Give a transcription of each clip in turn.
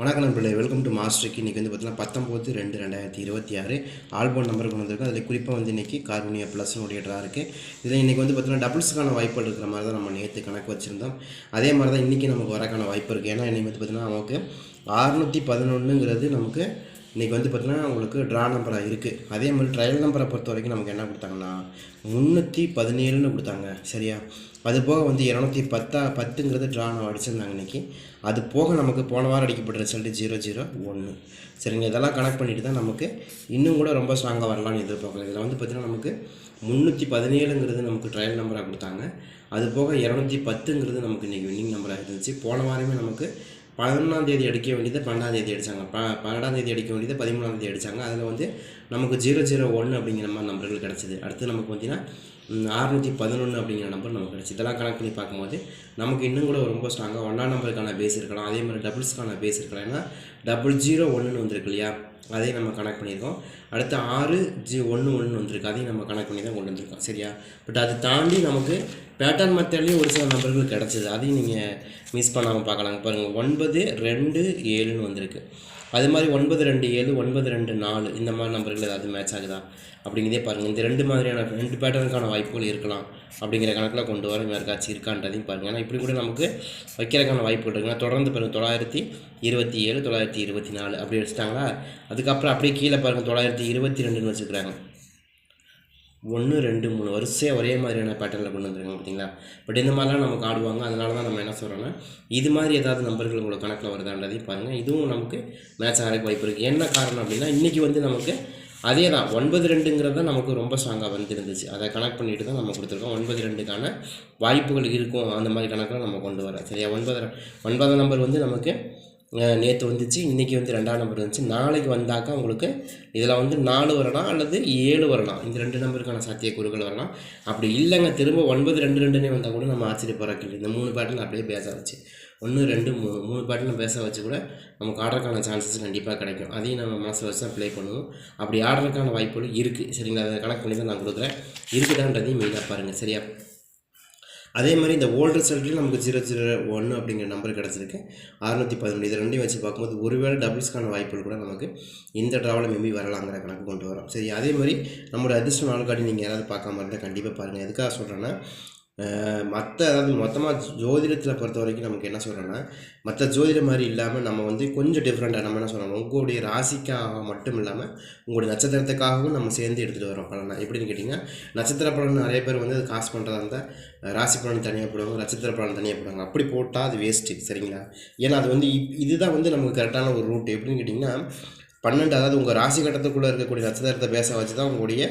வணக்கம் நண்பர்களே welcome to மாஸ்டருக்கு இன்றைக்கி வந்து பார்த்தீங்கன்னா பத்தொம்போது ரெண்டு ரெண்டாயிரத்தி இருபத்தி ஆறு. ஆல்போன் நம்பர் கொண்டு வந்திருக்கோம். அதில் குறிப்பாக வந்து இன்றைக்கி கார்போனியா ப்ளஸ்னுடைய ட்ரா இருக்குது இதில் இன்றைக்கி வந்து பார்த்தீங்கன்னா டபுள்ஸுக்கான வாய்ப்புகள் இருக்கிற மாதிரி தான் நம்ம நேற்று கணக்கு வச்சுருந்தோம். அதே மாதிரி தான் இன்றைக்கி நமக்கு வரக்கான வாய்ப்பு இருக்குது ஏன்னா இன்றைக்கி வந்து பார்த்திங்கன்னா நமக்கு அறுநூற்றி பதினொன்றுங்கிறது நமக்கு இன்றைக்கி வந்து பார்த்தீங்கன்னா உங்களுக்கு ட்ரா நம்பராக இருக்குது அதே மாதிரி ட்ரையல் நம்பரை பொறுத்த வரைக்கும் நமக்கு என்ன கொடுத்தாங்கன்னா முந்நூற்றி பதினேழுன்னு கொடுத்தாங்க. சரியா? அது போக வந்து இரநூத்தி பத்தா பத்துங்கிறது ட்ரா நம்ம அடிச்சிருந்தாங்க இன்றைக்கி அது போக நமக்கு போன வாரம் அடிக்கப்பட்ட ரிசல்ட்டு ஜீரோ ஜீரோ ஒன்று சரிங்க? இதெல்லாம் கனெக்ட் பண்ணிட்டு தான் நமக்கு இன்னும் கூட ரொம்ப ஸ்ட்ராங்காக வரலாம்னு எதிர்பார்க்கலாம் இதில் வந்து பார்த்திங்கன்னா நமக்கு முந்நூற்றி பதினேழுங்கிறது நமக்கு ட்ரையல் நம்பராக கொடுத்தாங்க. அது போக இரநூத்தி பத்துங்கிறது நமக்கு இன்றைக்கி வின்னிங் நம்பராக இருந்துச்சு. போன வாரமே நமக்கு பதினொன்றாம் தேதி அடிக்க வேண்டியது பன்னெண்டாம் தேதி அடித்தாங்க ப பன்னெண்டாம் தேதி அடிக்க வேண்டியது பதிமூணாம் தேதி அடித்தாங்க அதில் வந்து நமக்கு ஜீரோ ஜீரோ ஒன்று அப்படிங்கிற மாதிரி நம்பர்கள் கிடச்சிது. அடுத்து நமக்கு பார்த்தீங்கன்னா அறுநூற்றி பதினொன்று அப்படிங்கிற நம்பர் நமக்கு கிடச்சி. இதெல்லாம் கனெக்ட் பண்ணி பார்க்கும்போது நமக்கு இன்னும் கூட ரொம்ப ஸ்ட்ராங்காக ஒன்றாம் நம்பருக்கான பேஸ் இருக்கலாம். அதே மாதிரி டபுள்ஸ்க்கான பேஸ் இருக்கலாம். ஏன்னா டபுள் ஜீரோ ஒன்றுன்னு வந்திருக்கு இல்லையா? அதையும் நம்ம கனெக்ட் பண்ணியிருக்கோம். அடுத்து ஆறு ஜி ஒன்று ஒன்று வந்திருக்கு அதையும் நம்ம கனெக்ட் பண்ணி தான் கொண்டு வந்திருக்கோம். சரியா? பட் அதை தாண்டி நமக்கு பேட்டர்ன் மெத்தட்லேயும் ஒரு சில நம்பர்கள் கிடச்சிது. அதையும் நீங்கள் மிஸ் பண்ணாமல் பார்க்கலாங்க பாருங்கள் ஒன்பது ரெண்டு ஏழுன்னு வந்திருக்கு. அது மாதிரி ஒன்பது ரெண்டு ஏழு ஒன்பது ரெண்டு நாலு இந்த மாதிரி நம்பர்கள் ஏதாவது மேட்ச் ஆகுதா? அப்படிங்கிறதே பாருங்கள் இந்த ரெண்டு மாதிரியான ரெண்டு பேட்டர்னுக்கான வாய்ப்புகள் இருக்கலாம். அப்படிங்கிற கணக்கில் கொண்டு வர யாருக்காச்சும் இருக்கான்றதையும் பாருங்கள் ஏன்னா இப்படி கூட நமக்கு வைக்கிறதுக்கான வாய்ப்புகள் இருக்குன்னா தொடர்ந்து பாருங்கள் தொள்ளாயிரத்தி இருபத்தி ஏழு தொள்ளாயிரத்தி இருபத்தி நாலு அப்படி வச்சுட்டாங்களா? அதுக்கப்புறம் அப்படியே கீழே பாருங்கள் தொள்ளாயிரத்தி இருபத்தி ரெண்டுன்னு வச்சுக்கிறாங்க. ஒன்று ரெண்டு மூணு. வரிசையாக ஒரே மாதிரியான பேட்டர்னில் கொண்டு வந்துருக்காங்க பார்த்தீங்களா? பட் இந்த மாதிரிலாம் நமக்கு ஆடுவாங்க. அதனால தான் நம்ம என்ன சொல்கிறோன்னா இது மாதிரி ஏதாவது நம்பர்கள் உங்களுக்கு கணக்கில் வருதான்றதையும் பாருங்கள் இதுவும் நமக்கு மேட்ச் ஆகிறதுக்கு வாய்ப்பு இருக்குது என்ன காரணம் அப்படின்னா இன்றைக்கி வந்து நமக்கு அதே தான். ஒன்பது ரெண்டுங்கிறது தான் நமக்கு ரொம்ப ஸ்ட்ராங்காக வந்துருந்துச்சு. அதை கனெக்ட் பண்ணிட்டு தான் நம்ம கொடுத்துருக்கோம். ஒன்பது ரெண்டுக்கான வாய்ப்புகள் இருக்கும். அந்த மாதிரி கணக்கில் நம்ம கொண்டு வரோம் சரியா? ஒன்பது ஒன்பதாம் நம்பர் வந்து நமக்கு நேற்று வந்துச்சு இன்றைக்கி வந்து ரெண்டாம் நம்பர் வந்துச்சு. நாளைக்கு வந்தாக்கா உங்களுக்கு இதில் வந்து நாலு வரலாம் அல்லது ஏழு வரலாம். இந்த ரெண்டு நம்பருக்கான சாத்தியக்கூறுகள் வரலாம். அப்படி இல்லைங்க திரும்ப ஒன்பது ரெண்டு ரெண்டுனே வந்தால் கூட நம்ம ஆச்சரியப்படுறக்கு இந்த மூணு பேட்டில் அப்படியே பேச வச்சு. ஒன்று ரெண்டு மூணு மூணு பேட்டில் பேச வச்சு கூட நமக்கு ஆடுறதுக்கான சான்சஸ் கண்டிப்பாக கிடைக்கும். அதையும் நம்ம மனசில் வச்சு தான் ப்ளே பண்ணுவோம். அப்படி ஆடுறதுக்கான வாய்ப்புகள் இருக்குது சரிங்களா? அதை கணக்கு பண்ணி தான் நான் கொடுக்குறேன். இருக்குதான்றதையும் மெயினாக பாருங்கள் சரியா? அதே மாதிரி இந்த ஓல்டு ரிசல்ட்டில் நமக்கு ஜீரோ ஜீரோ ஒன்று அப்படிங்கிற நம்பர் கிடச்சிருக்கு. அறுநூற்றி பதினொன்று இது ரெண்டையும் வச்சு பார்க்கும்போது ஒருவேளை டபுள்ஸ்க்கான வாய்ப்புகள் கூட நமக்கு இந்த ட்ராவலில் மேபி வரலாங்கிற கணக்கு கொண்டு வரோம். சரி அதே மாதிரி நம்மளோட அதிர்ஷ்ட நாள் காட்டி நீங்கள் யாராவது பார்க்காம இருந்தால் கண்டிப்பாக பாருங்கள் எதுக்காக சொல்கிறேன்னா மற்ற அதாவது மொத்தமாக ஜோதிடத்தில் பொறுத்த வரைக்கும் நமக்கு என்ன சொல்கிறோன்னா மற்ற ஜோதிடம் மாதிரி இல்லாமல் நம்ம வந்து கொஞ்சம் டிஃப்ரெண்ட்டாக நம்ம என்ன சொல்கிறோம் உங்களுடைய ராசிக்காக மட்டும் இல்லாமல் உங்களுடைய நட்சத்திரத்துக்காகவும் நம்ம சேர்ந்து எடுத்துகிட்டு வரோம் பலனை. எப்படின்னு கேட்டிங்கன்னா நட்சத்திர பலன் நிறைய பேர் வந்து அது காசு பண்ணுறதா இருந்தால் ராசி பலன் தனியாக போடுவாங்க நட்சத்திர பலன் தனியாக போடுவாங்க. அப்படி போட்டால் அது வேஸ்ட்டு சரிங்களா? ஏன்னா அது வந்து இப் இதுதான் வந்து நமக்கு கரெக்டான ஒரு ரூட் எப்படின்னு கேட்டிங்கன்னா பன்னெண்டு அதாவது உங்கள் ராசி கட்டத்துக்குள்ளே இருக்கக்கூடிய நட்சத்திரத்தை பேச வச்சு தான் உங்களுடைய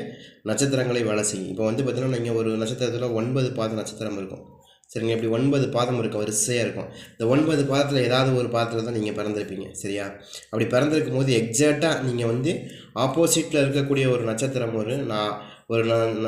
நட்சத்திரங்களை வேலை செய்யும். இப்போ வந்து பார்த்திங்கன்னா நீங்கள் ஒரு நட்சத்திரத்தில் ஒன்பது பாத நட்சத்திரம் இருக்கும். சரிங்க இப்படி ஒன்பது பாதம் இருக்கும் வரிசையாக இருக்கும். இந்த ஒன்பது பாதத்தில் ஏதாவது ஒரு பாதத்தில் தான் நீங்கள் பிறந்திருப்பீங்க சரியா? அப்படி பிறந்திருக்கும் போது எக்ஸாக்டாக நீங்கள் வந்து ஆப்போசிட்டில் இருக்கக்கூடிய ஒரு நட்சத்திரம் ஒரு நான் ஒரு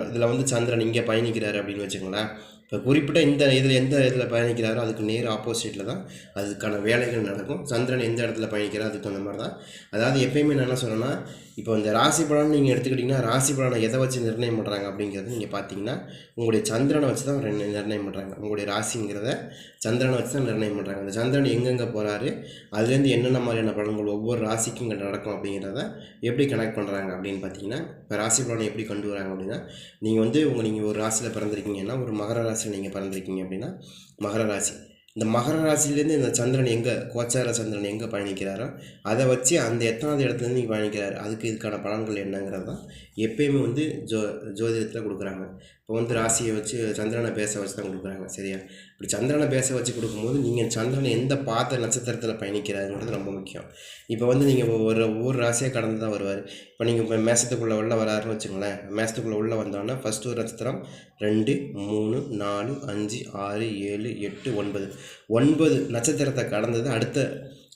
இதில் வந்து சந்திரன் இங்கே பயணிக்கிறாரு அப்படின்னு வச்சுக்கோங்களேன். இப்போ குறிப்பிட்ட இந்த இதில் எந்த இதில் பயணிக்கிறாரோ அதுக்கு நேர் ஆப்போசிட்டில் தான் அதுக்கான வேலைகள் நடக்கும். சந்திரன் எந்த இடத்துல பயணிக்கிறாரோ அதுக்கு அந்த மாதிரி தான். அதாவது எப்பயுமே நான் என்ன சொல்கிறேன்னா இப்போ இந்த ராசி பலன் நீங்கள் எடுத்துக்கிட்டிங்கன்னா ராசி பலனை எதை வச்சு நிர்ணயம் பண்ணுறாங்க அப்படிங்கிறது நீங்கள் பார்த்தீங்கன்னா உங்களுடைய சந்திரனை வச்சு தான் நிர்ணயம் பண்ணுறாங்க உங்களுடைய ராசிங்கிறத சந்திரனை வச்சு தான் நிர்ணயம் பண்ணுறாங்க அந்த சந்திரன் எங்கெங்கே போகிறாரு அதுலேருந்து என்னென்ன மாதிரியான பலன்கள் ஒவ்வொரு ராசிக்கும் இங்கே நடக்கும் அப்படிங்கிறத எப்படி கனெக்ட் பண்ணுறாங்க அப்படின்னு பார்த்தீங்கன்னா இப்போ ராசி பலனை எப்படி கொண்டு வராங்க அப்படின்னா நீங்கள் வந்து உங்கள் நீங்கள் ஒரு ராசியில் பிறந்திருக்கீங்கன்னா ஒரு மகர ராசியில் நீங்கள் பிறந்திருக்கீங்க அப்படின்னா மகர ராசி. இந்த மகர ராசிலேருந்து இந்த சந்திரன் எங்கே கோச்சார சந்திரன் எங்கே பயணிக்கிறாரோ அதை வச்சு அந்த எத்தனாவது இடத்துலேருந்து நீங்கள் பயணிக்கிறார் அதுக்கு இதுக்கான பலன்கள் என்னங்கிறது தான் எப்பயுமே வந்து ஜோ ஜோதிடத்தில் கொடுக்குறாங்க. இப்போ வந்து ராசியை வச்சு சந்திரனை பேச வச்சு தான் கொடுக்குறாங்க. சரியா? இப்படி சந்திரனை பேச வச்சு கொடுக்கும்போது நீங்கள் சந்திரனை எந்த பாத்த நட்சத்திரத்தில் பயணிக்கிறாருங்கிறது ரொம்ப முக்கியம். இப்போ வந்து நீங்கள் ஒரு ஒவ்வொரு ராசியாக கடந்து தான் வருவார். இப்போ நீங்கள் இப்போ மேசத்துக்குள்ளே உள்ள வராருன்னு வச்சுங்களேன் மேசத்துக்குள்ளே உள்ளே வந்தோன்னா ஃபஸ்ட்டு ஒரு நட்சத்திரம் ரெண்டு மூணு நாலு அஞ்சு ஆறு ஏழு எட்டு ஒன்பது. ஒன்பது நட்சத்திரத்தை கடந்தது அடுத்த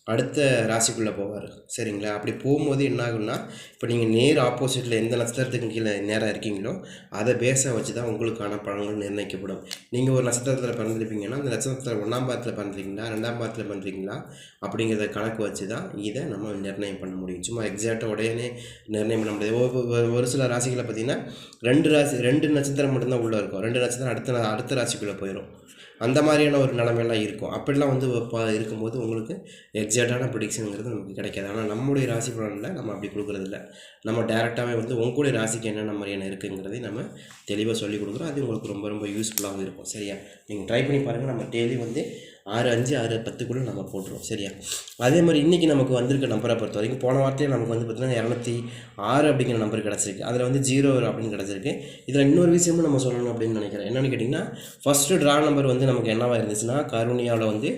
அடுத்த ராசிக்குள்ளே போவார். சரிங்களா? அப்படி போகும்போது என்ன ஆகும்னா இப்போ நீங்கள் நேர் ஆப்போசிட்டில் எந்த நட்சத்திரத்துக்கு கீழே நேராக இருக்கீங்களோ அதை பேஸாக வச்சு தான் உங்களுக்கான பழங்கள் நிர்ணயிக்கப்படும். நீங்கள் ஒரு நட்சத்திரத்தில் பிறந்திருப்பீங்கன்னா அந்த நட்சத்திரத்தில் ஒன்றாம் பாதத்தில் பிறந்திருக்கீங்களா ரெண்டாம் பாதத்தில் பிறந்திருக்கீங்களா அப்படிங்கிறத கணக்கு வச்சு தான் இதை நம்ம நிர்ணயம் பண்ண முடியும். சும்மா எக்ஸாக்டாக உடனே நிர்ணயம் பண்ண முடியாது. ஒரு- ஒரு- சில ராசிகளை பார்த்தீங்கன்னா ரெண்டு ராசி ரெண்டு நட்சத்திரம் மட்டும்தான் உள்ளே இருக்கும். ரெண்டு நட்சத்திரம் அடுத்த அடுத்த ராசிக்குள்ளே போயிடும் அந்த மாதிரியான ஒரு நிலமையெல்லாம் இருக்கும். அப்படிலாம் வந்து இப்போ இருக்கும்போது உங்களுக்கு எக்ஸாக்டான ப்ரிடிக்ஷனுங்கிறது நமக்கு கிடைக்காது. ஆனால் நம்முடைய ராசி பலனில் நம்ம அப்படி கொடுக்குறதில்ல. நம்ம டேரெக்டாகவே வந்து உங்களுடைய ராசிக்கு என்னென்ன மாதிரியான இருக்குங்கிறதையும் நம்ம தெளிவாக சொல்லி கொடுக்குறோம். அது உங்களுக்கு ரொம்ப ரொம்ப யூஸ்ஃபுல்லாகவும் இருக்கும். சரியா? நீங்கள் ட்ரை பண்ணி பாருங்கள் நம்ம டெய்லி வந்து ஆறு அஞ்சு ஆறு பத்துக்குள்ளே நம்ம போட்டுருவோம். சரியா? அதே மாதிரி இன்றைக்கி நமக்கு வந்திருக்க நம்பரை பொறுத்த வரைக்கும் போன வாரத்தையும் நமக்கு வந்து பார்த்திங்கன்னா இரநூத்தி ஆறு அப்படிங்கிற நம்பர் கிடச்சிருக்கு. அதில் வந்து ஜீரோ அப்படின்னு கிடச்சிருக்கு. இதில் இன்னொரு விஷயமும் நம்ம சொல்லணும் அப்படின்னு நினைக்கிறேன். என்னென்னு கேட்டிங்கன்னா ஃபஸ்ட்டு ட்ரா நம்பர் வந்து நமக்கு என்னவாக இருந்துச்சுன்னா கருணியாவில் வந்து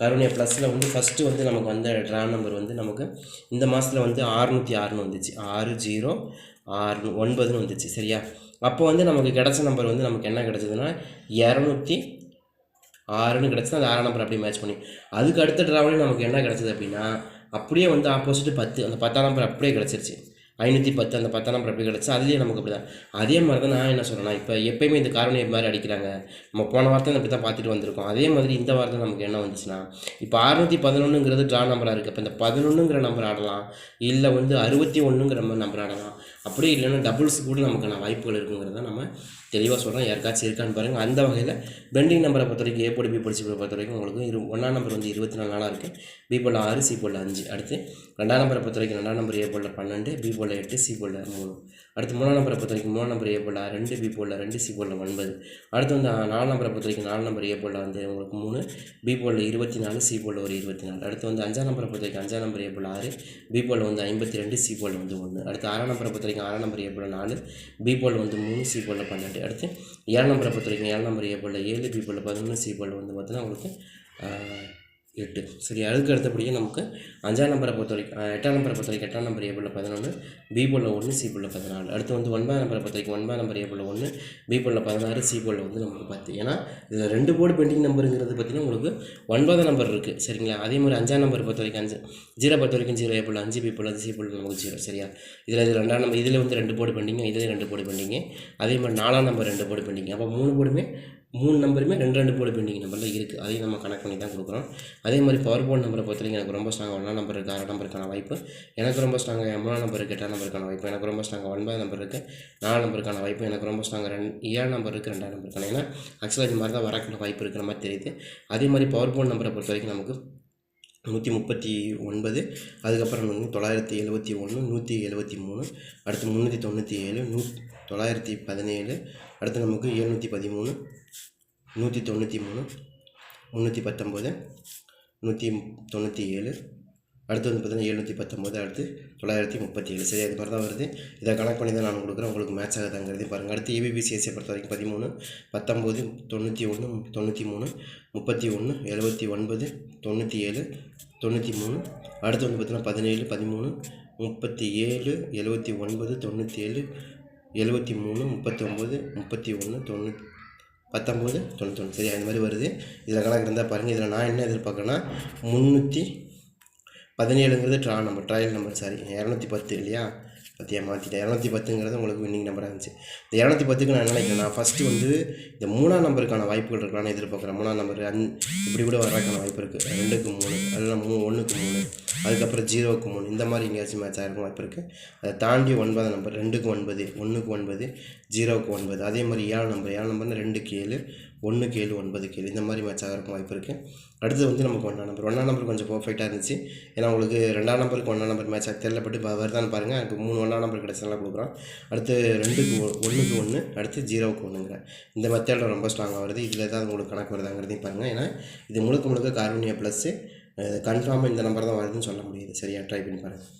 கருணியா ப்ளஸில் வந்து ஃபஸ்ட்டு வந்து நமக்கு வந்த ட்ரா நம்பர் வந்து நமக்கு இந்த மாதத்தில் வந்து ஆறுநூற்றி ஆறுன்னு வந்துச்சு. ஆறு ஜீரோ ஆறு ஒன்பதுன்னு வந்துச்சு. சரியா? அப்போ வந்து நமக்கு கிடச்ச நம்பர் வந்து நமக்கு என்ன கிடச்சதுன்னா இரநூத்தி ஆறுன்னு கிடச்சது அந்த ஆறாம் நம்பர் அப்படியே மேட்ச் பண்ணி. அதுக்கு அடுத்த ட்ராவலையும் நமக்கு என்ன கிடச்சது அப்படின்னா அப்படியே வந்து ஆப்போசிட் பத்து அந்த பத்தாம் நம்பர் அப்படியே கிடச்சிருச்சு. ஐநூற்றி பத்து அந்த பத்தாம் நம்பர் அப்படி கிடச்சி அதுலேயே நமக்கு அப்படி தான் அதே மாதிரி தான் நான் என்ன சொல்கிறேன்னா இப்போ எப்பயுமே இந்த காரணம் மாதிரி அடிக்கிறாங்க. நம்ம போன வாரத்தை அப்படி தான் பார்த்துட்டு வந்திருக்கோம். அதே மாதிரி இந்த வாரத்தில் நமக்கு என்ன வந்துச்சுன்னா இப்போ அறுநூற்றி பதினொன்றுங்கிறது ட்ரா நம்பராக இருக்குது இப்போ இந்த பதினொன்றுங்கிற நம்பர் ஆடலாம். இல்லை வந்து அறுபத்தி ஒன்றுங்கிற நம்பர் ஆடலாம். அப்படியே இல்லைன்னா டபுள்ஸ் கூட நமக்கான வாய்ப்புகள் இருக்குங்கிறத நம்ம தெளிவாக சொல்கிறோம் யாருக்காச்சும் இருக்கான்னு பாருங்கள் அந்த வகையில் பெண்டிங் நம்பரை பொறுத்த வரைக்கும் ஏ போடி பி போடி சி பொறுத்த வரைக்கும் உங்களுக்கு இரு ஒன்றாம் நம்பர் வந்து இருபத்தி நாலு நாளாக இருக்குது பி போல் ஆறு சி போல் அஞ்சு. அடுத்து ரெண்டாம் நம்பரை பொறுத்த வரைக்கும் ரெண்டாம் நம்பர் ஏ போல் பன்னெண்டு பி போல் எட்டு சி போல் மூணு. அடுத்து மூணாம் நம்பரை பொறுத்த வரைக்கும் மூணாம் நம்பர் ஏ போல் ரெண்டு பி போல் ரெண்டு சி போல் ஒன்பது. அடுத்து வந்து நாலு நம்பரை பொறுத்த வரைக்கும் நாலு நம்பர் ஏ போல் வந்து உங்களுக்கு மூணு பி போல் இருபத்தி நாலு சி போல் ஒரு இருபத்தி நாலு. அடுத்து வந்து அஞ்சாம் நம்பரை பொறுத்த வரைக்கும் அஞ்சாம் நம்பர் ஏ போல் ஆறு பி போல் வந்து ஐம்பத்தி ரெண்டு சி போல் வந்து ஒன்று அடுத்து ஆறாம் நம்பரை பொறுத்த வரைக்கும் ஆறாம் நம்பர் ஏ போல் நாலு பி போல் வந்து மூணு சி போல் பன்னெண்டு. அடுத்து ஏழாம் நம்பரை பொறுத்த வரைக்கும் ஏழாம் நம்பர் ஏ போல் ஏழு பி போல் பதினொன்று சி போல் வந்து பார்த்தீங்கன்னா உங்களுக்கு எட்டு. சரி அதுக்கு அடுத்தபடியே நமக்கு அஞ்சாம் நம்பரை பொறுத்த வரைக்கும் எட்டாம் நம்பரை பொறுத்த வரைக்கும் எட்டாம் நம்பர் ஏபிளில் பதினொன்று பி ஒன்று சி போல் பதினாலு. அடுத்து வந்து ஒன்பதாம் நம்பரை பொறுத்த வரைக்கும் ஒன்பதாம் நம்பர் ஏபிளில் ஒன்று பி பதினாறு சி வந்து நமக்கு பத்து. ஏன்னா இதில் ரெண்டு போர்டு பெண்டிங் நம்பருங்கிறது பார்த்தீங்கன்னா உங்களுக்கு ஒன்பதாம் நம்பர் இருக்குது சரிங்களா? அதே மாதிரி அஞ்சாம் நம்பர் பொறுத்த வரைக்கும் அஞ்சு ஜீரோ பொறுத்த வரைக்கும் ஜீரோ ஏபிள் அஞ்சு பி போல் சி போல் நமக்கு ஜீரோ. சரியா? இதில் இது ரெண்டாம் நம்பர் இதில் வந்து ரெண்டு போர்டு பெண்டிங்க இதில் ரெண்டு போர்டு பெண்டிங்கு அதே மாதிரி நாலாம் நம்பர் ரெண்டு போர்டு பெண்டிங் அப்போ மூணு போர்டுமே மூணு நம்பருமே ரெண்டு ரெண்டு போல் பெண்டிங் நம்பரில் இருக்குது அதையும் நம்ம கனெக்ட் பண்ணி தான் கொடுக்குறோம். அதே மாதிரி பவர் போர்டு நம்பரை பொறுத்த வரைக்கும் எனக்கு ரொம்ப ஸ்ட்ராங்காக ஒன்றா நம்பர் இருக்குது ஆறாம் நம்பருக்கான வாய்ப்பு. எனக்கு ரொம்ப ஸ்ட்ராங்காக மூணாம் நம்பர் இருக்குது எட்டாம் நம்பருக்கான வாய்ப்பு. எனக்கு ரொம்ப ஸ்ட்ராங்காக ஒன்பது நம்பர் இருக்குது நாலு நம்பருக்கான வாய்ப்பு. எனக்கு ரொம்ப ஸ்ட்ராங்காக ரெண்டு ஏழு நம்பர் இருக்குது ரெண்டாம் நம்பருக்கான ஏன்னா ஆக்சுவலாக இது மாதிரி தான் வரக்கூடிய வாய்ப்பு இருக்கிற மாதிரி தெரியுது. அதே மாதிரி பவர் போர்டு நம்பரை பொறுத்த வரைக்கும் நமக்கு நூற்றி முப்பத்தி ஒன்பது அதுக்கப்புறம் வந்து தொள்ளாயிரத்தி எழுபத்தி ஒன்று நூற்றி எழுபத்தி மூணு அடுத்து முந்நூற்றி தொண்ணூற்றி ஏழு நூ தொள்ளாயிரத்தி பதினேழு அடுத்து நமக்கு எழுநூற்றி பதிமூணு நூற்றி தொண்ணூற்றி மூணு முந்நூற்றி பத்தொம்போது நூற்றி தொண்ணூற்றி ஏழு. அடுத்து வந்து பார்த்தீங்கன்னா எழுநூற்றி பத்தொம்போது அடுத்து தொள்ளாயிரத்தி முப்பத்தி ஏழு சரி அது மாதிரி தான் வருது. இதை கணக்கு பண்ணி தான் நான் கொடுக்குறேன். உங்களுக்கு மேட்ச் ஆகுதாங்கிறதையும் பாருங்கள் அடுத்து ஏபிபிசிஎஸ்சியை பொறுத்த வரைக்கும் பதிமூணு பத்தொம்போது தொண்ணூற்றி ஒன்று தொண்ணூற்றி மூணு முப்பத்தி ஒன்று எழுபத்தி ஒன்பது தொண்ணூற்றி ஏழு தொண்ணூற்றி மூணு. அடுத்து வந்து பார்த்தீங்கன்னா பதினேழு பதிமூணு முப்பத்தி ஏழு எழுபத்தி ஒன்பது தொண்ணூற்றி ஏழு எழுபத்தி மூணு முப்பத்தி ஒம்பது முப்பத்தி ஒன்று தொண்ணூற்றி பத்தொம்போது தொண்ணூத்தொன்று. சரி இந்த மாதிரி வருது. இதில் கணக்கு இருந்தால் பாருங்கள் இதில் நான் என்ன எதிர்பார்க்குறேன்னா முந்நூற்றி பதினேழுங்கிறது draw number trial number sorry இரநூத்தி பத்து இல்லையா? பற்றியா மாற்றிட்டேன் இரநூத்தி பத்துங்கிறது உங்களுக்கு வின்னிங் நம்பராக இருந்துச்சு. இந்த இரநூத்தி பத்துக்கு நான் என்ன நினைக்கிறேன் ஃபஸ்ட்டு வந்து இந்த மூணாம் நம்பருக்கான வாய்ப்புகள் இருக்கலாம்னு எதிர்பார்க்குறேன். மூணாம் நம்பர் அந் இப்படி கூட வர்றதுக்கான வாய்ப்பு இருக்குது ரெண்டுக்கு மூணு அதெல்லாம் மூணு ஒன்றுக்கு மூணு. அதுக்கப்புறம் ஜீரோவுக்கு மூணு. இந்த மாதிரி எங்கேயாச்சும் மேட்ச் ஆகிருக்கும் வாய்ப்பு இருக்குது அதை தாண்டி ஒன்பதாம் நம்பர் ரெண்டுக்கு ஒன்பது ஒன்றுக்கு ஒன்பது ஜீரோவுக்கு ஒன்பது. அதே மாதிரி ஏழு நம்பர் ஏழு நம்பர்னு ரெண்டுக்கு ஏழு ஒன்றுக்கு ஏழு ஒன்பதுக்கு ஏழு. இந்த மாதிரி மேட்ச் ஆகிறதுக்கும் வாய்ப்பு இருக்குது அடுத்து வந்து நமக்கு ஒன்றாம் நம்பர் ஒன்றாம் நம்பர் கொஞ்சம் பர்ஃபெக்டாக இருந்துச்சு. ஏன்னா உங்களுக்கு ரெண்டாம் நம்பருக்கு ஒன்றாம் நம்பர் மேட்ச் ஆக தெரியலப்பட்டு வருதான்னு பாருங்கள் எனக்கு மூணு ஒன்றாம் நம்பர் கிடச்சதெல்லாம் கொடுக்குறோம். அடுத்து ரெண்டுக்கு ஒ- ஒன்றுக்கு ஒன்று அடுத்து ஜீரோவுக்கு ஒன்றுங்கிறேன் இந்த மெத்தேடில் ரொம்ப ஸ்ட்ராங்காக வருது. இதில் தான் உங்களுக்கு கணக்கு வருதாங்கிறதையும் பாருங்கள் ஏன்னா இது முழுக்க முழுக்க கார்பனியா ப்ளஸ்ஸு கன்ஃபார்மாக இந்த நம்பர் தான் வருதுன்னு சொல்ல முடியுது. சரியா? ட்ரை பண்ணி பாருங்கள்